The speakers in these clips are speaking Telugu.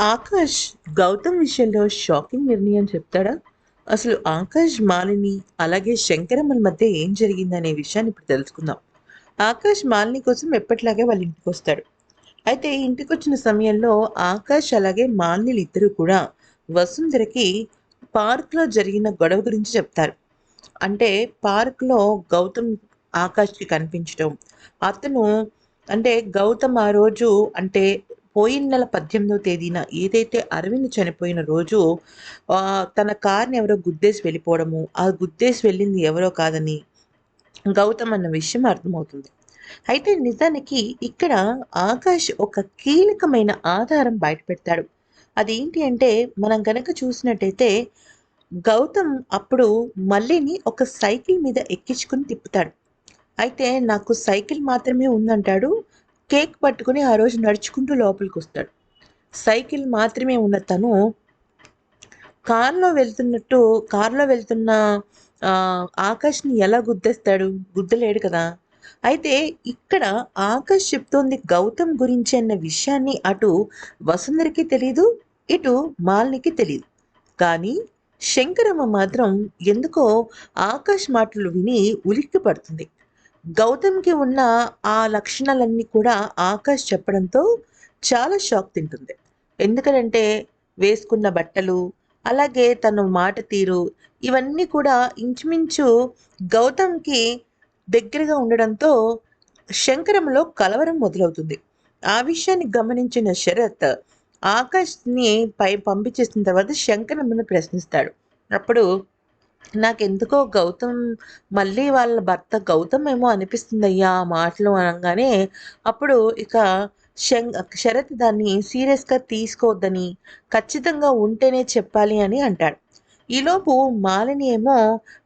ఆకాష్ గౌతమ్ విషయంలో షాకింగ్ నిర్ణయం చెప్తాడా? అసలు ఆకాష్ మాలిని అలాగే శంకరమ్మల మధ్య ఏం జరిగిందనే విషయాన్ని ఇప్పుడు తెలుసుకుందాం. ఆకాష్ మాలిని కోసం ఎప్పటిలాగే వాళ్ళ ఇంటికి వస్తాడు. అయితే ఇంటికి వచ్చిన సమయంలో ఆకాష్ అలాగే మాలినీలు ఇద్దరు కూడా వసుంధరకి పార్క్లో జరిగిన గొడవ గురించి చెప్తారు. అంటే పార్క్లో గౌతమ్ ఆకాష్కి కనిపించడం అతను అంటే గౌతమ్ ఆ రోజు అంటే పోయిన నెల పద్దెనిమిదవ తేదీన ఏదైతే అరవింద్ చనిపోయిన రోజు తన కార్ని ఎవరో గుద్దేసి వెళ్ళిపోవడము ఆ గుద్దేసి వెళ్ళింది ఎవరో కాదని గౌతమ్ అన్న విషయం అర్థమవుతుంది. అయితే నిజానికి ఇక్కడ ఆకాష్ ఒక కీలకమైన ఆధారం బయటపెడతాడు. అదేంటి అంటే మనం కనుక చూసినట్టయితే గౌతమ్ అప్పుడు మళ్ళీని ఒక సైకిల్ మీద ఎక్కించుకుని తిప్పుతాడు. అయితే నాకు సైకిల్ మాత్రమే ఉందంటాడు కేక్ పట్టుకుని ఆ రోజు నడుచుకుంటూ లోపలికి వస్తాడు సైకిల్ మాత్రమే ఉన్న తను కారులో వెళ్తున్నట్టు కారులో వెళ్తున్న ఆకాష్ని ఎలా గుద్దేస్తాడు? గుద్దలేడు కదా. అయితే ఇక్కడ ఆకాష్ చెప్తోంది గౌతమ్ గురించి అన్న విషయాన్ని అటు వసుంధరికి తెలీదు ఇటు మాలినికి తెలియదు కానీ శంకరమ్మ మాత్రం ఎందుకో ఆకాష్ మాటలు విని ఉలిక్కి పడుతుంది గౌతమ్కి ఉన్న ఆ లక్షణాలన్నీ కూడా ఆకాష్ చెప్పడంతో చాలా షాక్ తింటుంది. ఎందుకంటే వేసుకున్న బట్టలు అలాగే తన మాట తీరు ఇవన్నీ కూడా ఇంచుమించు గౌతమ్కి దగ్గరగా ఉండడంతో శంకరంలో కలవరం మొదలవుతుంది. ఆ విషయాన్ని గమనించిన శరత్ ఆకాష్ని పై పంపించేసిన తర్వాత శంకరమ్మను ప్రశ్నిస్తాడు. అప్పుడు నాకెందుకో గౌతమ్ మళ్ళీ వాళ్ళ భర్త గౌతమ్ ఏమో అనిపిస్తుంది అయ్యా ఆ మాటలు అనగానే అప్పుడు ఇక శం శరత్ దాన్ని సీరియస్గా తీసుకోవద్దని ఖచ్చితంగా ఉంటేనే చెప్పాలి అని అంటాడు. ఈలోపు మాలిని ఏమో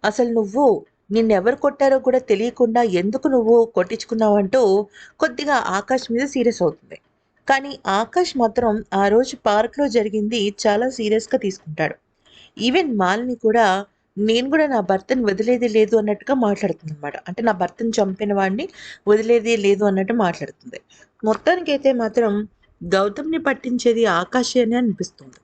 అసలు నువ్వు నిన్నెవరు కొట్టారో కూడా తెలియకుండా ఎందుకు నువ్వు కొట్టించుకున్నావు అంటూ కొద్దిగా ఆకాష్ మీద సీరియస్ అవుతుంది. కానీ ఆకాష్ మాత్రం ఆ రోజు పార్క్లో జరిగింది చాలా సీరియస్గా తీసుకుంటాడు. ఈవెన్ మాలిని కూడా నేను కూడా నా భర్తని వదిలేది లేదు అన్నట్టుగా మాట్లాడుతుంది అనమాట అంటే నా భర్తను చంపిన వాడిని వదిలేది లేదు అన్నట్టు మాట్లాడుతుంది. మొత్తానికైతే మాత్రం గౌతమ్ని పట్టించేది ఆకాశే అని అనిపిస్తుంది.